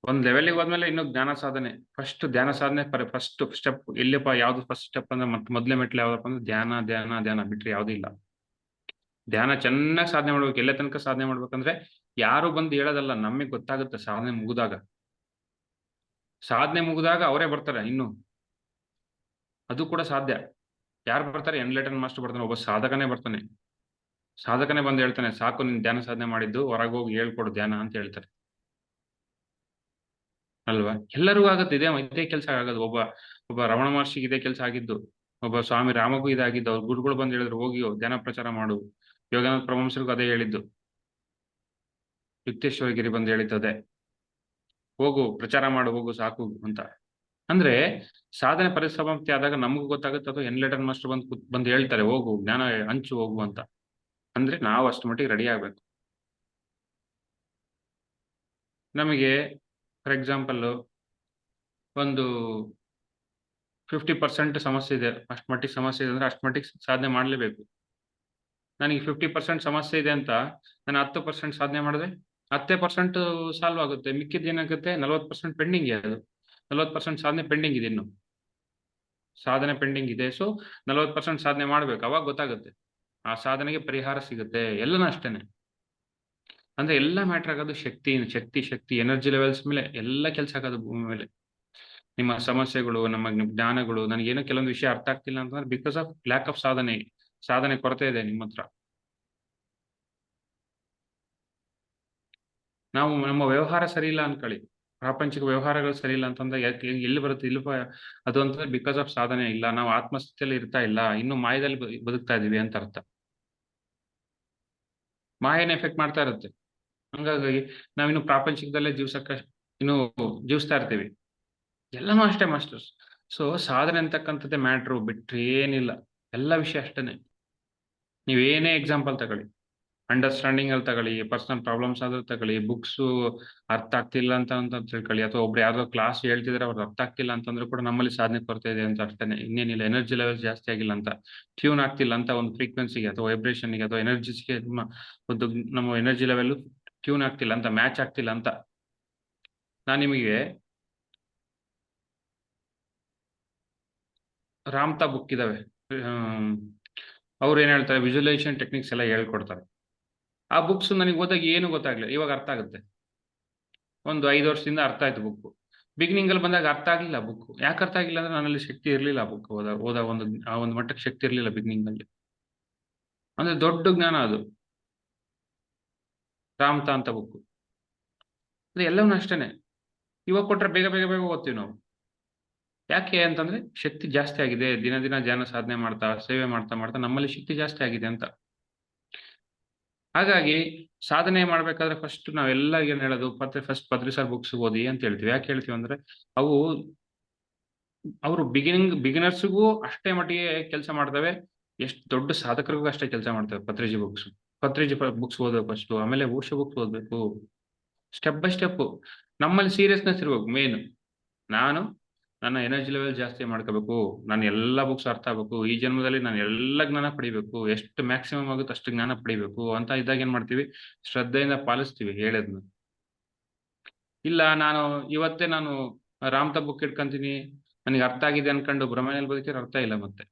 ಒಂದ್ ಲೆವೆಲ್ಗೆ ಹೋದ್ಮೇಲೆ ಇನ್ನು ಜ್ಞಾನ ಸಾಧನೆ ಫಸ್ಟ್ ಧ್ಯಾನ ಸಾಧನೆ ಫಸ್ಟ್ ಸ್ಟೆಪ್ ಎಲ್ಲಿಪ್ಪ, ಯಾವ್ದು ಫಸ್ಟ್ ಸ್ಟೆಪ್ ಅಂದ್ರೆ ಮತ್ತೆ ಮೊದ್ಲೇ ಮೆಟ್ಲು ಯಾವ್ದಪ್ಪ ಅಂದ್ರೆ ಧ್ಯಾನ ಧ್ಯಾನ ಧ್ಯಾನ ಬಿಟ್ರೆ ಯಾವ್ದು ಇಲ್ಲ. ಧ್ಯಾನ ಚೆನ್ನಾಗಿ ಸಾಧನೆ ಮಾಡ್ಬೇಕು, ಎಲ್ಲ ತನಕ ಸಾಧನೆ ಮಾಡ್ಬೇಕಂದ್ರೆ ಯಾರು ಬಂದು ಹೇಳೋದಲ್ಲ, ನಮಗೆ ಗೊತ್ತಾಗುತ್ತೆ ಸಾಧನೆ ಮುಗಿದಾಗ. ಸಾಧನೆ ಮುಗಿದಾಗ ಅವರೇ ಬರ್ತಾರೆ ಇನ್ನು. ಅದು ಕೂಡ ಸಾಧ್ಯ. ಯಾರು ಬರ್ತಾರೆ? ಎನ್ಲೈಟನ್ ಮಾಸ್ಟರ್ ಬರ್ತಾನೆ, ಒಬ್ಬ ಸಾಧಕನೇ ಬರ್ತಾನೆ. ಸಾಧಕನೇ ಬಂದು ಹೇಳ್ತಾನೆ, ಸಾಕು, ನಿನ್ ಧ್ಯಾನ ಸಾಧನೆ ಮಾಡಿದ್ದು, ಹೊರಗೆ ಹೋಗಿ ಹೇಳ್ಕೊಡು ಧ್ಯಾನ ಅಂತ ಹೇಳ್ತಾರೆ. ಅಲ್ವಾ? ಎಲ್ಲರಿಗೂ ಆಗತ್ತೆ, ಇದೇ ಇದೇ ಕೆಲಸ ಆಗೋದು. ಒಬ್ಬ ಒಬ್ಬ ರಮಣ ಮಹರ್ಷಿಗೆ ಇದೇ ಕೆಲಸ ಆಗಿದ್ದು, ಒಬ್ಬ ಸ್ವಾಮಿ ರಾಮಗೂ ಇದಾಗಿದ್ದು ಅವ್ರ ಗುರುಗಳು ಬಂದು ಹೇಳಿದ್ರು, ಹೋಗಿ ಧ್ಯಾನ ಪ್ರಚಾರ ಮಾಡು. ಯೋಗಾನಂದ ಪ್ರಭಂಸರಿಗೂ ಅದೇ ಹೇಳಿದ್ದು. ಯುಕ್ತೇಶ್ವರಗಿರಿ ಬಂದು ಹೇಳಿದ್ದು ಅದೇ. ಹೋಗು, ಪ್ರಚಾರ ಮಾಡು, ಹೋಗು, ಸಾಕು ಅಂತ. ಅಂದ್ರೆ ಸಾಧನೆ ಪರಿಸಮಾಪ್ತಿ ಆದಾಗ ನಮಗೂ ಗೊತ್ತಾಗುತ್ತೆ ಅದು ಎನ್ಲೆಟರ್ ಮಾಸ್ಟರ್ ಬಂದು ಬಂದು ಹೇಳ್ತಾರೆ, ಹೋಗು, ಜ್ಞಾನ ಹಂಚು, ಹೋಗು ಅಂತ. ಅಂದ್ರೆ ನಾವು ಅಷ್ಟು ಮಟ್ಟಿಗೆ ರೆಡಿ ಆಗ್ಬೇಕು. ನಮಗೆ ಫಾರ್ ಎಕ್ಸಾಂಪಲ್ ಒಂದು ಫಿಫ್ಟಿ ಪರ್ಸೆಂಟ್ ಸಮಸ್ಯೆ ಇದೆ. ಅಷ್ಟು ಮಟ್ಟಿಗೆ ಸಮಸ್ಯೆ ಇದೆ ಅಂದ್ರೆ ಅಷ್ಟು ಮಟ್ಟಿಗೆ ಸಾಧನೆ ಮಾಡಲೇಬೇಕು. ನನಗೆ ಫಿಫ್ಟಿ ಪರ್ಸೆಂಟ್ ಸಮಸ್ಯೆ ಇದೆ ಅಂತ ನಾನು ಹತ್ತು ಪರ್ಸೆಂಟ್ ಸಾಧನೆ ಮಾಡಿದ್ರೆ ಹತ್ತೇ ಪರ್ಸೆಂಟ್ ಸಾಲ್ವ್ ಆಗುತ್ತೆ. ಮಿಕ್ಕಿದ್ದು ಏನಾಗುತ್ತೆ? ನಲ್ವತ್ತು ಪರ್ಸೆಂಟ್ ಪೆಂಡಿಂಗ್ ಅದು. ನಲ್ವತ್ತು ಪರ್ಸೆಂಟ್ ಸಾಧನೆ ಪೆಂಡಿಂಗ್ ಇದೆ ಇನ್ನು. ಸಾಧನೆ ಪೆಂಡಿಂಗ್ ಇದೆ. ಸೊ ನಲ್ವತ್ತು ಪರ್ಸೆಂಟ್ ಸಾಧನೆ ಮಾಡ್ಬೇಕು. ಅವಾಗ ಗೊತ್ತಾಗುತ್ತೆ. ಆ ಸಾಧನೆಗೆ ಪರಿಹಾರ ಸಿಗುತ್ತೆ. ಎಲ್ಲನೂ ಅಷ್ಟೇನೆ. ಅಂದ್ರೆ ಎಲ್ಲ ಮ್ಯಾಟರ್ ಆಗೋದು ಶಕ್ತಿ ಶಕ್ತಿ ಶಕ್ತಿ ಎನರ್ಜಿ ಲೆವೆಲ್ಸ್ ಮೇಲೆ. ಎಲ್ಲ ಕೆಲಸ ಆಗೋದು ಭೂಮಿ ಮೇಲೆ. ನಿಮ್ಮ ಸಮಸ್ಯೆಗಳು, ನಮ್ಮ ಜ್ಞಾನಗಳು, ನನಗೇನೋ ಕೆಲವೊಂದು ವಿಷಯ ಅರ್ಥ ಆಗ್ತಿಲ್ಲ ಅಂತಂದ್ರೆ ಬಿಕಾಸ್ ಆಫ್ ಲ್ಯಾಕ್ ಆಫ್ ಸಾಧನೆ ಸಾಧನೆ ಕೊರತೆ ಇದೆ ನಿಮ್ಮ ಹತ್ರ. ನಾವು, ನಮ್ಮ ವ್ಯವಹಾರ ಸರಿ ಇಲ್ಲ ಅನ್ಕೊಳ್ಳಿ ಪ್ರಾಪಂಚಿಕ ವ್ಯವಹಾರಗಳು ಸರಿ ಇಲ್ಲ ಅಂತಂದ್ರೆ ಎಲ್ಲಿ ಬರುತ್ತೆ ಇಲ್ಲಿ ಅದು ಅಂತಂದ್ರೆ ಬಿಕಾಸ್ ಆಫ್ ಸಾಧನೆ ಇಲ್ಲ. ನಾವು ಆತ್ಮಸ್ಥಿತಿಯಲ್ಲಿ ಇರ್ತಾ ಇಲ್ಲ. ಇನ್ನು ಮಾಯದಲ್ಲಿ ಬದುಕ್ತಾ ಇದೀವಿ ಅಂತ ಅರ್ಥ. ಮಾಯನ ಎಫೆಕ್ಟ್ ಮಾಡ್ತಾ ಇರುತ್ತೆ. ಹಂಗಾಗಿ ನಾವಿನ್ನು ಪ್ರಾಪಂಚಿಕದಲ್ಲೇ ಜೀವ್ಸಕ್ಕೆ ಇನ್ನು ಜೀವಿಸ್ತಾ ಇರ್ತೀವಿ. ಎಲ್ಲನೂ ಅಷ್ಟೇ ಮಾಸ್ಟರ್ಸ್. ಸೊ ಸಾಧನೆ ಅಂತಕ್ಕಂಥದ್ದೇ ಮ್ಯಾಟ್ರು ಬಿಟ್ರೆ ಏನಿಲ್ಲ ಎಲ್ಲ ವಿಷಯ ಅಷ್ಟೇನೆ. ನೀವೇನೇ ಎಕ್ಸಾಂಪಲ್ ತಗೊಳ್ಳಿ. ಅಂಡರ್ಸ್ಟ್ಯಾಂಡಿಂಗ್ ಅಲ್ಲಿ ತಗೊಳ್ಳಿ ಪರ್ಸನಲ್ ಪ್ರಾಬ್ಲಮ್ಸ್ ಆದ್ರೂ ತಗೊಳ್ಳಿ ಬುಕ್ಸ್ ಅರ್ಥ ಆಗ್ತಿಲ್ಲ ಅಂತ ಅಂತ ತಿಳ್ಕೊಳ್ಳಿ. ಅಥವಾ ಒಬ್ರು ಯಾವ್ದೋ ಕ್ಲಾಸ್ ಹೇಳ್ತಿದ್ರೆ ಅವ್ರು ಅರ್ಥ ಆಗ್ತಿಲ್ಲ ಅಂತಂದ್ರೂ ಕೂಡ ನಮ್ಮಲ್ಲಿ ಸಾಧನೆ ಕೊರತೆ ಇದೆ ಅಂತ ಅರ್ಥನೇ. ಇನ್ನೇನಿಲ್ಲ ಎನರ್ಜಿ ಲೆವೆಲ್ ಜಾಸ್ತಿ ಆಗಿಲ್ಲ ಅಂತ. ಟ್ಯೂನ್ ಆಗ್ತಿಲ್ಲ ಅಂತ ಒಂದು ಫ್ರೀಕ್ವೆನ್ಸಿಗೆ ಅಥವಾ ವೈಬ್ರೇಷನ್ಗೆ ಅಥವಾ ಎನರ್ಜಿಸ್ಗೆ ನಮ್ಮ ಒಂದು ನಮ್ಮ ಎನರ್ಜಿ ಲೆವೆಲ್ ಟ್ಯೂನ್ ಆಗ್ತಿಲ್ಲ ಅಂತ ಮ್ಯಾಚ್ ಆಗ್ತಿಲ್ಲ ಅಂತ. ನಾನು ನಿಮಗೆ ರಾಮ್ತಾ ಬುಕ್ ಇದಾವೆ. ಅವ್ರು ಏನ್ ಹೇಳ್ತಾರೆ? ವಿಜುವಲೈಸೇಷನ್ ಟೆಕ್ನಿಕ್ಸ್ ಎಲ್ಲ ಹೇಳ್ಕೊಡ್ತಾರೆ. ಆ ಬುಕ್ಸ್ ನನಗೆ ಓದಾಗ ಏನು ಗೊತ್ತಾಗ್ಲಿಲ್ಲ. ಇವಾಗ ಅರ್ಥ ಆಗುತ್ತೆ. ಒಂದು ಐದು ವರ್ಷದಿಂದ ಅರ್ಥ ಆಯ್ತು ಬುಕ್ ಬಿಗಿನಿಂಗ್ ಅಲ್ಲಿ ಬಂದಾಗ ಅರ್ಥ ಆಗ್ಲಿಲ್ಲ ಬುಕ್ ಯಾಕೆ ಅರ್ಥ ಆಗಿಲ್ಲ ಅಂದ್ರೆ ನನ್ನಲ್ಲಿ ಶಕ್ತಿ ಇರ್ಲಿಲ್ಲ ಆ ಬುಕ್ ಓದ ಓದ ಒಂದು, ಆ ಒಂದು ಮಟ್ಟಕ್ಕೆ ಶಕ್ತಿ ಇರ್ಲಿಲ್ಲ ಬಿಗಿನಿಂಗ್ ಅಲ್ಲಿ. ಅಂದ್ರೆ ದೊಡ್ಡ ಜ್ಞಾನ ಅದು. ರಾಮ್ತಾ ಅಂತ ಬುಕ್ ಅಂದ್ರೆ ಎಲ್ಲವೂ ಅಷ್ಟೇನೆ. ಇವಾಗ ಕೊಟ್ರೆ ಬೇಗ ಬೇಗ ಬೇಗ ಓದ್ತೀವಿ ನಾವು. ಯಾಕೆ ಅಂತಂದ್ರೆ ಶಕ್ತಿ ಜಾಸ್ತಿ ಆಗಿದೆ. ದಿನ ದಿನ ಧ್ಯಾನ ಸಾಧನೆ ಮಾಡ್ತಾ, ಸೇವೆ ಮಾಡ್ತಾ ಮಾಡ್ತಾ ನಮ್ಮಲ್ಲಿ ಶಕ್ತಿ ಜಾಸ್ತಿ ಆಗಿದೆ ಅಂತ. ಹಾಗಾಗಿ ಸಾಧನೆ ಮಾಡ್ಬೇಕಾದ್ರೆ ಫಸ್ಟ್ ನಾವೆಲ್ಲ ಏನ್ ಹೇಳೋದು Patri first Patri sir books ಓದಿ ಅಂತ ಹೇಳ್ತೀವಿ. ಯಾಕೆ ಹೇಳ್ತೀವಿ ಅಂದ್ರೆ ಅವು ಅವರು ಬಿಗಿನಿಂಗ್ ಬಿಗಿನರ್ಸ್ಗೂ ಅಷ್ಟೇ ಮಟ್ಟಿಗೆ ಕೆಲಸ ಮಾಡ್ತವೆ. ಎಷ್ಟು ದೊಡ್ಡ ಸಾಧಕರಿಗೂ ಅಷ್ಟೇ ಕೆಲಸ ಮಾಡ್ತವೆ ಪತ್ರಿಜಿ ಬುಕ್ಸ್ ಪತ್ರಿಜಿ ಬುಕ್ಸ್ ಓದಬೇಕು ಫಸ್ಟ್ ಆಮೇಲೆ ಊಷ ಬುಕ್ಸ್ ಓದ್ಬೇಕು. ಸ್ಟೆಪ್ ಬೈ ಸ್ಟೆಪ್ ನಮ್ಮಲ್ಲಿ ಸೀರಿಯಸ್ನೆಸ್ ಇರ್ಬೇಕು ಮೇನ್ ನಾನು ನನ್ನ ಎನರ್ಜಿ ಲೆವೆಲ್ ಜಾಸ್ತಿ ಮಾಡ್ಕೋಬೇಕು ನಾನು ಎಲ್ಲ ಬುಕ್ಸ್ ಅರ್ಥ ಆಗ್ಬೇಕು, ಈ ಜನ್ಮದಲ್ಲಿ ನಾನು ಎಲ್ಲ ಜ್ಞಾನ ಪಡಿಬೇಕು, ಎಷ್ಟು ಮ್ಯಾಕ್ಸಿಮಮ್ ಆಗುತ್ತೆ ಅಷ್ಟು ಜ್ಞಾನ ಪಡಿಬೇಕು ಅಂತ ಇದ್ದಾಗ ಏನ್ ಮಾಡ್ತೀವಿ? ಶ್ರದ್ಧೆಯಿಂದ ಪಾಲಿಸ್ತೀವಿ ಹೇಳದ್ನ. ಇಲ್ಲ, ನಾನು ಇವತ್ತೇ ನಾನು ರಾಮ್ತ ಬುಕ್ ಇಟ್ಕೊಂತೀನಿ, ನನಗೆ ಅರ್ಥ ಆಗಿದೆ ಅನ್ಕೊಂಡು ಭ್ರಮಣೆಯಲ್ಲಿ ಬದುಕಿದ್ರೆ ಅರ್ಥ ಇಲ್ಲ ಮತ್ತೆ.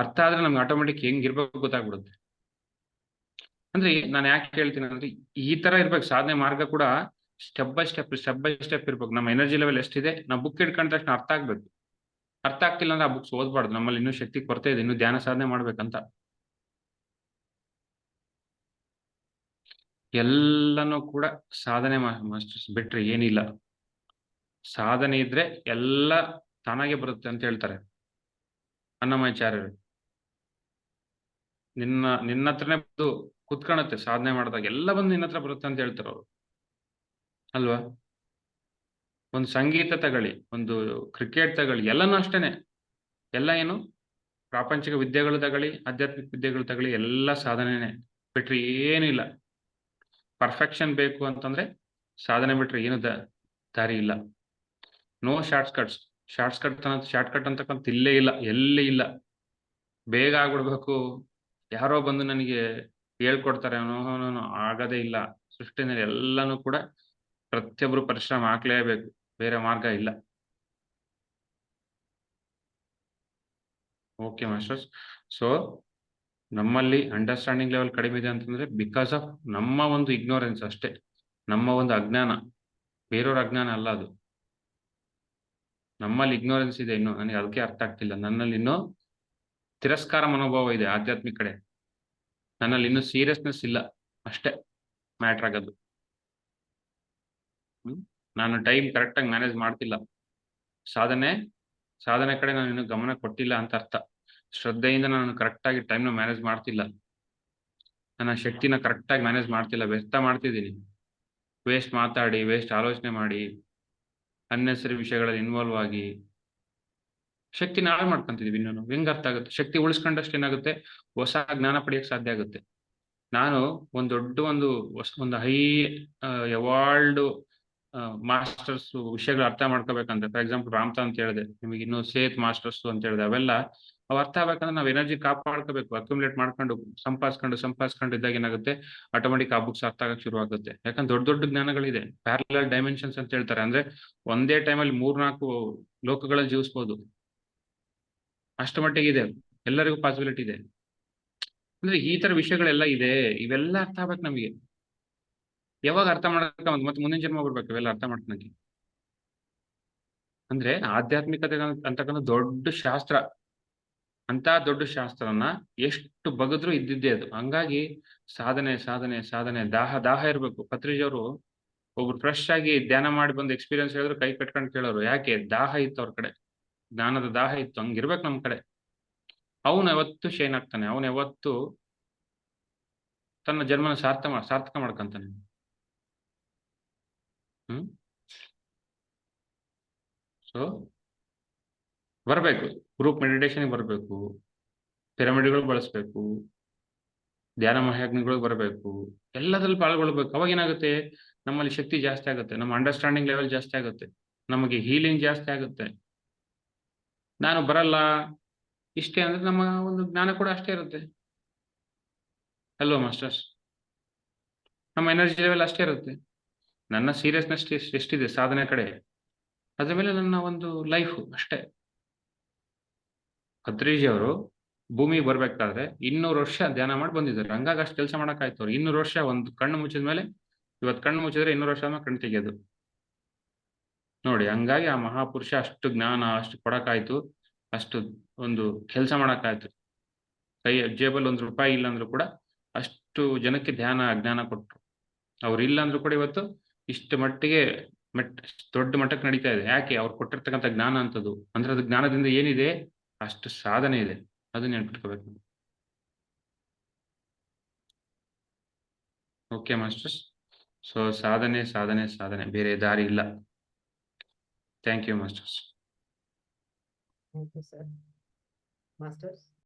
ಅರ್ಥ ಆದ್ರೆ ನಮ್ಗೆ ಆಟೋಮೆಟಿಕ್ ಹೆಂಗಿರ್ಬೇಕು ಗೊತ್ತಾಗ್ಬಿಡುತ್ತೆ. ಅಂದ್ರೆ ನಾನು ಯಾಕೆ ಹೇಳ್ತೀನಿ ಅಂದ್ರೆ ಈ ತರ ಇರ್ಬೇಕು, ಸಾಧನೆ ಮಾರ್ಗ ಕೂಡ step by step step by step ಇರ್ಬೇಕು. ನಮ್ಮ ಎನರ್ಜಿ ಲೆವೆಲ್ ಎಷ್ಟಿದೆ? ನಾವು ಬುಕ್ ಇಟ್ಕೊಂಡ ತಕ್ಷಣ ಅರ್ಥ ಆಗ್ಬೇಕು. ಅರ್ಥ ಆಗ್ತಿಲ್ಲ ಅಂದ್ರೆ ಆ ಬುಕ್ಸ್ ಓದ್ಬಾರ್ದು. ನಮ್ಮಲ್ಲಿ ಇನ್ನೂ ಶಕ್ತಿ ಕೊರತೆ ಇದೆ. ಇನ್ನು ಧ್ಯಾನ ಸಾಧನೆ ಮಾಡ್ಬೇಕಂತ. ಎಲ್ಲನೂ ಕೂಡ ಸಾಧನೆ ಮಾಸ್ಟರ್ಸ್ ಬಿಟ್ರೆ ಏನಿಲ್ಲ. ಸಾಧನೆ ಇದ್ರೆ ಎಲ್ಲ ತಾನಾಗೆ ಬರುತ್ತೆ ಅಂತ ಹೇಳ್ತಾರೆ ಅನ್ನಮಯಾಚಾರ್ಯರು ನಿನ್ನ ನಿನ್ನ ಹತ್ರನೇ ಬಂದು ಕುತ್ಕೊಳತ್ತೆ ಸಾಧನೆ ಮಾಡಿದಾಗ. ಎಲ್ಲ ಬಂದು ನಿನ್ನ ಹತ್ರ ಬರುತ್ತೆ ಅಂತ ಹೇಳ್ತಾರೆ ಅವರು. ಅಲ್ವಾ? ಒಂದು ಸಂಗೀತ ತಗೊಳ್ಳಿ, ಒಂದು ಕ್ರಿಕೆಟ್ ತಗೊಳ್ಳಿ, ಎಲ್ಲನೂ ಅಷ್ಟೇನೆ. ಎಲ್ಲ ಏನು? ಪ್ರಾಪಂಚಿಕ ವಿದ್ಯೆಗಳು ತಗೊಳ್ಳಿ, ಆಧ್ಯಾತ್ಮಿಕ ವಿದ್ಯೆಗಳು ತಗೊಳ್ಳಿ, ಎಲ್ಲ ಸಾಧನೆನೆ. ಬಿಟ್ರೆ ಏನಿಲ್ಲ ಪರ್ಫೆಕ್ಷನ್ ಬೇಕು ಅಂತಂದ್ರೆ ಸಾಧನೆ ಬಿಟ್ರೆ ಏನು ದಾರಿ ಇಲ್ಲ. No shorts cuts shorts cut short cut ಅಂತಕ್ಕಂಥ ಇಲ್ಲೇ ಇಲ್ಲ, ಎಲ್ಲಿ ಇಲ್ಲ. ಬೇಗ ಆಗ್ಬಿಡ್ಬೇಕು. ಯಾರೋ ಬಂದು ನನಗೆ ಹೇಳ್ಕೊಡ್ತಾರೆ ಅನ್ನೋ ಆಗದೇ ಇಲ್ಲ. ಸೃಷ್ಟಿನಲ್ಲಿ ಎಲ್ಲನೂ ಕೂಡ ಪ್ರತಿಯೊಬ್ರು ಪರಿಶ್ರಮ ಹಾಕ್ಲೇಬೇಕು ಬೇರೆ ಮಾರ್ಗ ಇಲ್ಲ. ಓಕೆ ಮಾಸ್ಟರ್ಸ್ ಸೊ ನಮ್ಮಲ್ಲಿ ಅಂಡರ್ಸ್ಟ್ಯಾಂಡಿಂಗ್ ಲೆವೆಲ್ ಕಡಿಮೆ ಇದೆ ಅಂತಂದ್ರೆ ಬಿಕಾಸ್ ಆಫ್ ನಮ್ಮ ಒಂದು ಇಗ್ನೋರೆನ್ಸ್ ಅಷ್ಟೇ ನಮ್ಮ ಒಂದು ಅಜ್ಞಾನ ಬೇರೆಯವ್ರ ಅಜ್ಞಾನ ಅಲ್ಲ ಅದು. ನಮ್ಮಲ್ಲಿ ಇಗ್ನೋರೆನ್ಸ್ ಇದೆ ಇನ್ನು ನನಗೆ ಅದಕ್ಕೆ ಅರ್ಥ ಆಗ್ತಿಲ್ಲ. ನನ್ನಲ್ಲಿ ಇನ್ನೂ ತಿರಸ್ಕಾರ ಮನೋಭಾವ ಇದೆ ಆಧ್ಯಾತ್ಮಿಕ ಕಡೆ. ನನ್ನಲ್ಲಿ ಇನ್ನೂ ಸೀರಿಯಸ್ನೆಸ್ ಇಲ್ಲ ಅಷ್ಟೇ ಮ್ಯಾಟ್ರ್ ಆಗೋದು. ನಾನು ಟೈಮ್ ಕರೆಕ್ಟಾಗಿ ಮ್ಯಾನೇಜ್ ಮಾಡ್ತಿಲ್ಲ. ಸಾಧನೆ ಸಾಧನೆ ಕಡೆ ನಾನು ಇನ್ನೂ ಗಮನ ಕೊಟ್ಟಿಲ್ಲ ಅಂತ ಅರ್ಥ. ಶ್ರದ್ಧೆಯಿಂದ ನಾನು ಕರೆಕ್ಟಾಗಿ ಟೈಮ್ನ ಮ್ಯಾನೇಜ್ ಮಾಡ್ತಿಲ್ಲ. ನನ್ನ ಶಕ್ತಿನ ಕರೆಕ್ಟಾಗಿ ಮ್ಯಾನೇಜ್ ಮಾಡ್ತಿಲ್ಲ. ವ್ಯರ್ಥ ಮಾಡ್ತಿದ್ದೀನಿ. ವೇಸ್ಟ್ ಮಾತಾಡಿ ವೇಸ್ಟ್ ಆಲೋಚನೆ ಮಾಡಿ ಅನ್ನೆಸರಿ ವಿಷಯಗಳಲ್ಲಿ ಇನ್ವಾಲ್ವ್ ಆಗಿ, ಶಕ್ತಿ ಹಾಳು ಮಾಡ್ಕೊಂತಿದೀವಿ ಇನ್ನೂ ಹೆಂಗ್ ಅರ್ಥ ಆಗುತ್ತೆ? ಶಕ್ತಿ ಉಳಿಸ್ಕೊಂಡಷ್ಟು ಏನಾಗುತ್ತೆ? ಹೊಸ ಜ್ಞಾನ ಪಡೆಯಕ್ಕೆ ಸಾಧ್ಯ ಆಗುತ್ತೆ. ನಾನು ಒಂದು ದೊಡ್ಡ ಒಂದು ಒಂದು ಹೈ ಎವಾಲ್ಡ್ ಮಾಸ್ಟರ್ಸ್ ವಿಷಯಗಳು ಅರ್ಥ ಮಾಡ್ಕೋಬೇಕಂದ್ರೆ ಫಾರ್ ಎಕ್ಸಾಂಪಲ್ ರಾಮ್ತಾ ಅಂತ ಹೇಳಿದೆ, ನಿಮಗೆ ಇನ್ನು ಸೇತ್ ಮಾಸ್ಟರ್ಸ್ ಅಂತ ಹೇಳಿದೆ, ಅವೆಲ್ಲ ಅವ್ ಅರ್ಥ ಆಗ್ಬೇಕಂದ್ರೆ ನಾವು ಎನರ್ಜಿ ಕಾಪಾಡ್ಕೋಬೇಕು. ಅಕ್ಯುಮುಲೇಟ್ ಮಾಡ್ಕೊಂಡು, ಸಂಪಾದಿಸ್ಕೊಂಡು ಸಂಪಾದಿಸ್ಕೊಂಡು ಇದ್ದಾಗ ಏನಾಗುತ್ತೆ? ಆಟೋಮೆಟಿಕ್ ಆ ಬುಕ್ಸ್ ಅರ್ಥ ಆಗಕ್ಕೆ ಶುರು ಆಗುತ್ತೆ ಯಾಕಂದ್ರೆ ದೊಡ್ಡ ದೊಡ್ಡ ಜ್ಞಾನಗಳಿದೆ. ಪ್ಯಾರಲಲ್ ಡೈಮೆನ್ಷನ್ಸ್ ಅಂತ ಹೇಳ್ತಾರೆ. ಅಂದ್ರೆ ಒಂದೇ ಟೈಮಲ್ಲಿ ಮೂರ್ನಾಲ್ಕು ಲೋಕಗಳಲ್ಲಿ ಜೀವಿಸ್ಬೋದು. ಅಷ್ಟು ಮಟ್ಟಿಗೆ ಇದೆ. ಎಲ್ಲರಿಗೂ ಪಾಸಿಬಿಲಿಟಿ ಇದೆ. ಅಂದ್ರೆ ಈ ತರ ವಿಷಯಗಳೆಲ್ಲ ಇದೆ. ಇವೆಲ್ಲ ಅರ್ಥ ಆಗ್ಬೇಕು ನಮಗೆ. ಯಾವಾಗ ಅರ್ಥ ಮಾಡಕ ಮತ್ತೆ ಮುಂದಿನ ಜನ್ಮ ಬರ್ಬೇಕು ಇವೆಲ್ಲ ಅರ್ಥ ಮಾಡ್ಕೊಂಡಿ ಅಂದ್ರೆ ಆಧ್ಯಾತ್ಮಿಕತೆ ಅಂತಕ್ಕಂಥ ದೊಡ್ಡ ಶಾಸ್ತ್ರ ಅಂತ ದೊಡ್ಡ ಶಾಸ್ತ್ರನ ಎಷ್ಟು ಬಗದ್ರು ಇದ್ದಿದ್ದೇ ಅದು. ಹಂಗಾಗಿ ಸಾಧನೆ ಸಾಧನೆ ಸಾಧನೆ, ದಾಹ ದಾಹ ಇರ್ಬೇಕು. ಪತ್ರಿಜವರು ಒಬ್ರು ಫ್ರೆಶ್ ಆಗಿ ಧ್ಯಾನ ಮಾಡಿ ಬಂದು ಎಕ್ಸ್ಪೀರಿಯನ್ಸ್ ಹೇಳಿದ್ರು, ಕೈ ಕಟ್ಕೊಂಡು ಕೇಳೋರು. ಯಾಕೆ? ದಾಹ ಇತ್ತು ಅವ್ರ ಕಡೆ. ಜ್ಞಾನದ ದಾಹ ಇತ್ತು. ಹಂಗಿರ್ಬೇಕು ನಮ್ ಕಡೆ. ಅವನು ಯಾವತ್ತು ಶೈನ್ ಆಗ್ತಾನೆ. ಅವನು ಯಾವತ್ತು ತನ್ನ ಜನ್ಮನ ಸಾರ್ಥ ಸಾರ್ಥಕ ಮಾಡ್ಕೊಂತಾನೆ. ಹ್ಮ್? ಸೊ ಬರ್ಬೇಕು. ಗ್ರೂಪ್ ಮೆಡಿಟೇಷನ್ಗೆ ಬರಬೇಕು. ಪಿರಮಿಡ್ಗಳು ಬಳಸ್ಬೇಕು. ಧ್ಯಾನ ಮಹಾಯಜ್ಞಗಳು ಬರಬೇಕು. ಎಲ್ಲದ್ರಲ್ಲಿ ಪಾಲ್ಗೊಳ್ಬೇಕು. ಅವಾಗ ಏನಾಗುತ್ತೆ? ನಮ್ಮಲ್ಲಿ ಶಕ್ತಿ ಜಾಸ್ತಿ ಆಗುತ್ತೆ. ನಮ್ಮ ಅಂಡರ್ಸ್ಟ್ಯಾಂಡಿಂಗ್ ಲೆವೆಲ್ ಜಾಸ್ತಿ ಆಗುತ್ತೆ. ನಮಗೆ ಹೀಲಿಂಗ್ ಜಾಸ್ತಿ ಆಗುತ್ತೆ. ನಾನು ಬರಲ್ಲ. ಇಷ್ಟೇ ಅಂದ್ರೆ ನಮ್ಮ ಒಂದು ಜ್ಞಾನ ಕೂಡ ಅಷ್ಟೇ ಇರುತ್ತೆ. ಅಲ್ವಾ ಮಾಸ್ಟರ್ಸ್ ನಮ್ಮ ಎನರ್ಜಿ ಲೆವೆಲ್ ಅಷ್ಟೇ ಇರುತ್ತೆ. ನನ್ನ ಸೀರಿಯಸ್ನೆಸ್ ಎಷ್ಟಿದೆ ಸಾಧನೆ ಕಡೆ? ಅದರ ಮೇಲೆ ನನ್ನ ಒಂದು ಲೈಫ್ ಅಷ್ಟೇ. ಭದ್ರೀಜಿ ಅವರು ಭೂಮಿಗೆ ಬರ್ಬೇಕಾದ್ರೆ ಇನ್ನೂರು ವರ್ಷ ಧ್ಯಾನ ಮಾಡಿ ಬಂದಿದ್ದಾರೆ. ಹಂಗಾಗಿ ಅಷ್ಟು ಕೆಲಸ ಮಾಡಕ್ಕಾಯ್ತು ಅವ್ರು. ಇನ್ನೂರು ವರ್ಷ ಒಂದು ಕಣ್ಣು ಮುಚ್ಚಿದ ಮೇಲೆ ಇವತ್ತು ಕಣ್ಣು ಮುಚ್ಚಿದ್ರೆ ಇನ್ನೂರು ವರ್ಷ ಆದ್ಮೇಲೆ ಕಣ್ಣು ತೆಗೆಯೋದು. ನೋಡಿ, ಹಂಗಾಗಿ ಆ ಮಹಾಪುರುಷ ಅಷ್ಟು ಜ್ಞಾನ, ಅಷ್ಟು ಕೊಡಕ್ಕಾಯ್ತು ಅಷ್ಟು ಒಂದು ಕೆಲಸ ಮಾಡಕ್ಕಾಯ್ತು ಕೈ ಜೇಬಲ್ ಒಂದು ರೂಪಾಯಿ ಇಲ್ಲ ಅಂದ್ರೂ ಕೂಡ ಅಷ್ಟು ಜನಕ್ಕೆ ಧ್ಯಾನ ಜ್ಞಾನ ಕೊಟ್ರು. ಅವ್ರು ಇಲ್ಲ ಅಂದ್ರೂ ಕೂಡ ಇವತ್ತು ಇಷ್ಟು ಮಟ್ಟಿಗೆ ಮೆಟ್, ದೊಡ್ಡ ಮಟ್ಟಕ್ಕೆ ನಡೀತಾ ಇದೆ. ಯಾಕೆ? ಅವ್ರು ಕೊಟ್ಟಿರ್ತಕ್ಕಂಥ ಜ್ಞಾನ ಅಂತದ್ದು ಅಂದ್ರೆ ಅದು ಜ್ಞಾನದಿಂದ ಏನಿದೆ? ಅಷ್ಟು ಸಾಧನೆ ಇದೆ. ಅದನ್ನ ನೆನ್ಪಿಟ್ಕೋಬೇಕು. ಓಕೆ ಮಾಸ್ಟರ್ಸ್ ಸೊ ಸಾಧನೆ ಸಾಧನೆ ಸಾಧನೆ. ಬೇರೆ ದಾರಿ ಇಲ್ಲ. Thank you masters masters?